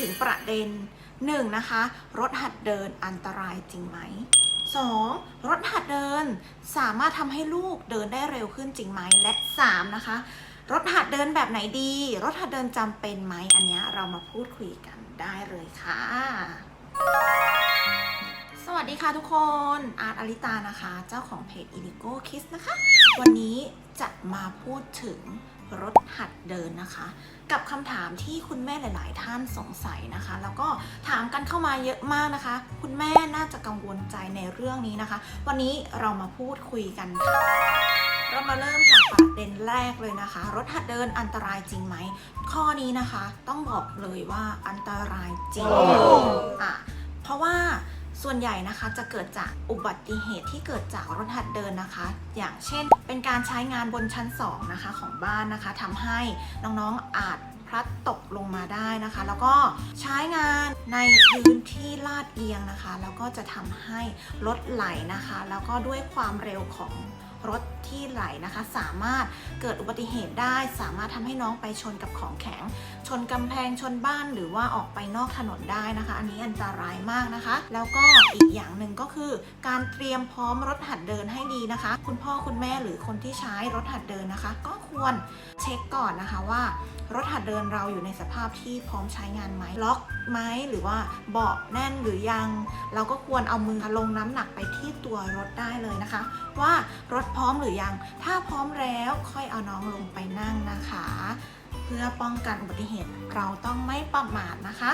ถึงประเด็น 1. นะคะ รถหัดเดินอันตรายจริงไหม 2. รถหัดเดินสามารถทำให้ลูกเดินได้เร็วขึ้นจริงไหม และ 3. นะคะ รถหัดเดินแบบไหนดี รถหัดเดินจำเป็นไหม อันนี้เรามาพูดคุยกันได้เลยค่ะ ดีค่ะทุกคน อาร์ตอลิตานะคะ เจ้าของเพจ i l i g o Kids นะคะ วันนี้จะมาพูดถึงรถหัดเดินนะคะ กับคำถามที่คุณแม่หลาย ๆ ท่านสงสัยนะคะ แล้วก็ถามกันเข้ามาเยอะมากนะคะ คุณแม่น่าจะกังวลใจในเรื่องนี้นะคะ วันนี้เรามาพูดคุยกันค่ะเรามาเริ่มจากประเด็นแรกเลยนะคะ รถหัดเดินอันตรายจริงไหม ข้อนี้นะคะ ต้องบอกเลยว่าอันตรายจริง ส่วนใหญ่นะคะจะเกิดจากอุบัติเหตุที่เกิดจากรถหัดเดินนะคะ อย่างเช่น เป็นการใช้งานบนชั้น2นะคะของบ้านนะคะทำให้น้องๆอาจพลัดตกลงมาได้นะคะ แล้วก็ใช้งานในพื้นที่ลาดเอียงนะคะ แล้วก็จะทำให้รถไหลนะคะ แล้วก็ด้วยความเร็วของ รถที่ไหลนะคะ สามารถเกิดอุบัติเหตุได้ สามารถทำให้น้องไปชนกับของแข็ง ชนกำแพงชนบ้านหรือว่าออกไปนอกถนนได้นะคะ อันนี้อันตรายมากนะคะ แล้วก็อีกอย่างหนึ่งก็คือ การเตรียมพร้อมรถหัดเดินให้ดีนะคะ คุณพ่อคุณแม่หรือคนที่ใช้รถหัดเดินนะคะ ก็ควรเช็คก่อนนะคะว่ารถหัดเดินเราอยู่ในสภาพที่พร้อมใช้งานไหมล็อกไหมหรือว่าเบาะแน่นหรือยัง เราก็ควรเอามือลงน้ำหนักไปที่ตัวรถได้เลยนะคะ ว่ารถพร้อมหรือยัง ถ้าพร้อมแล้วค่อยเอาน้องลงไปนั่งนะคะ เพื่อป้องกันอุบัติเหตุเราต้องไม่ประมาทนะคะ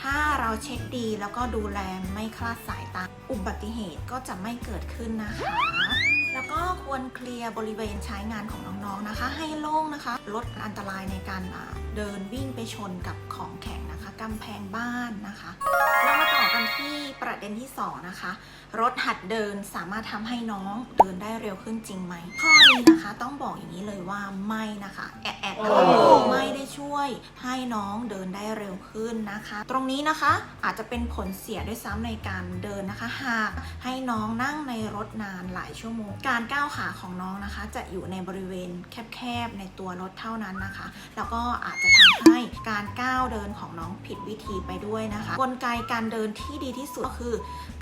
ถ้าเราเช็คดีแล้วก็ดูแลไม่คลาดสายตาอุบัติเหตุก็จะไม่เกิดขึ้นนะคะ แล้วก็ควรเคลียร์บริเวณใช้งานของน้องๆนะคะ ให้โล่งนะคะ ลดอันตรายในการอ่าเดินวิ่งไปชนกับของแข็งนะคะกำแพงบ้านนะคะเรามาต่อกันที่ประเด็นที่ 2 นะคะ รถหัดเดินสามารถทำให้น้องเดินได้เร็วขึ้นจริงไหมข้อนี้นะคะต้องบอกอย่างนี้เลยว่าไม่นะคะ แอะแอะนะคะไม่ได้ช่วยให้น้องเดินได้เร็วขึ้นนะคะ ตรงนี้นะคะอาจจะเป็นผลเสียด้วยซ้ำในการเดินนะคะหากให้น้องนั่งในรถนานหลายชั่วโมง การก้าวขาของน้องนะคะ จะอยู่ในบริเวณแคบๆในตัวรถเท่านั้นนะคะ แล้วก็อาจจะทำให้การก้าวเดินของน้องผิดวิธีไปด้วยนะคะ กลไกการเดินที่ดีที่สุดก็คือ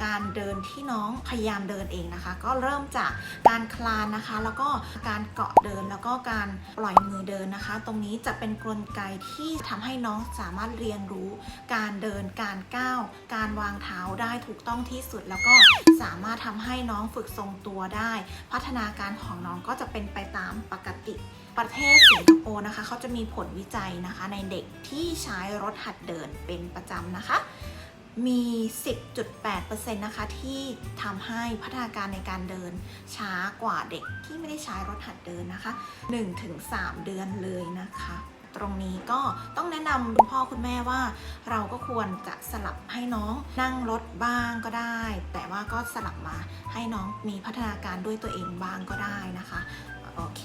การเดินที่น้องพยายามเดินเองนะคะ ก็เริ่มจากการคลานนะคะ แล้วก็การเกาะเดินแล้วก็การปล่อยมือเดินนะคะ ตรงนี้จะเป็นกลไกที่ทำให้น้องสามารถเรียนรู้ การเดินการก้าวการวางเท้าได้ถูกต้องที่สุดแล้วก็สามารถทำให้น้องฝึกทรงตัวได้ พัฒนาการของน้องก็จะเป็นไปตามปกติ ประเทศสิงคโปร์นะคะเขาจะมีผลวิจัยนะคะ ในเด็กที่ใช้รถหัดเดินเป็นประจำนะคะมี 10.8%นะคะ ที่ทำให้พัฒนาการในการเดินช้ากว่าเด็กที่ไม่ได้ใช้รถหัดเดินนะคะ 1-3 เดือนเลยนะคะ ตรงนี้ก็ต้องแนะนำคุณพ่อคุณแม่ว่า เราก็ควรจะสลับให้น้องนั่งรถบ้างก็ได้ แต่ว่าก็สลับมาให้น้องมีพัฒนาการด้วยตัวเองบ้างก็ได้นะคะโอเค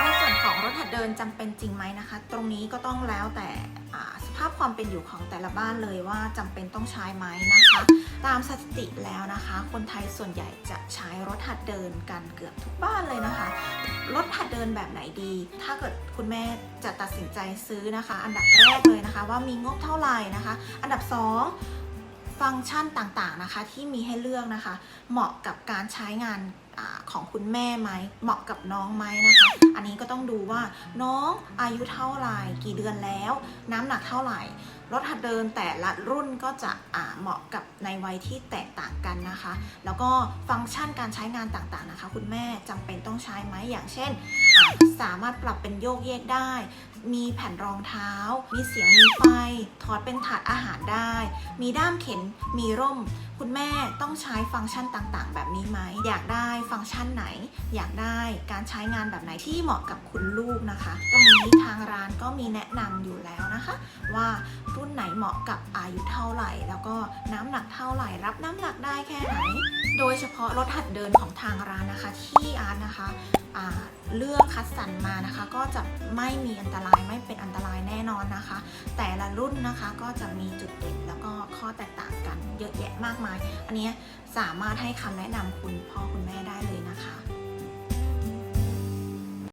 ในส่วนของรถหัดเดินจำเป็นจริงไหมนะคะ ตรงนี้ก็ต้องแล้วแต่อ่าพความเป็นอยู่ของแต่ละบ้านเลยว่าจำเป็นต้องใช้ไหมนะคะ ตามสถิติแล้วนะคะ คนไทยส่วนใหญ่จะใช้รถหัดเดินกันเกือบทุกบ้านเลยนะคะ รถหัดเดินแบบไหนดี ถ้าเกิดคุณแม่จะตัดสินใจซื้อนะคะ อันดับแรกเลยนะคะ ว่ามีงบเท่าไหร่นะคะ อันดับ 2 ฟังก์ชันต่างๆนะคะที่มีให้เลือกนะคะ เหมาะกับการใช้งาน อของคุณแม่ไหมเหมาะกับน้องไหมนะคะ อันนี้ก็ต้องดูว่าน้องอายุเท่าไหร่กี่เดือนแล้ว น้ำหนักเท่าไหร่รถหัดเดินแต่ละรุ่นก็จะเหมาะกับในวัยที่แตกต่างกันนะคะ แล้วก็ฟังก์ชันการใช้งานต่างๆนะคะ คุณแม่จำเป็นต้องใช้ไหมอย่างเช่น สามารถปรับเป็นโยกเยกได้ มีแผ่นรองเท้า มีเสียงมีไฟถอดเป็นถาดอาหารได้ มีด้ามเข็นมีร่ม คุณแม่ต้องใช้ฟังก์ชันต่างๆ แบบนี้ไหมอยากได้ฟังก์ชันไหน อยากได้การใช้งานแบบไหนที่เหมาะกับคุณลูกนะคะ ตรงนี้ทางร้านก็มีแนะนำอยู่แล้วนะคะ ว่ารุ่นไหนเหมาะกับอายุเท่าไหร่ แล้วก็น้ำหนักเท่าไหร่ รับน้ำหนักได้แค่ไหน โดยเฉพาะรถหัดเดินของทางร้านนะคะ ที่อาร์ตนะคะเลือกคัดสรรมานะคะ ก็จะไม่มีอันตรายไม่เป็นอันตรายแน่นอนนะคะ แต่ละรุ่นนะคะก็จะมีจุดเด่นแล้ว ข้อแตกต่างกันเยอะแยะมากมาย อันนี้สามารถให้คำแนะนำคุณพ่อคุณแม่ได้เลยนะคะ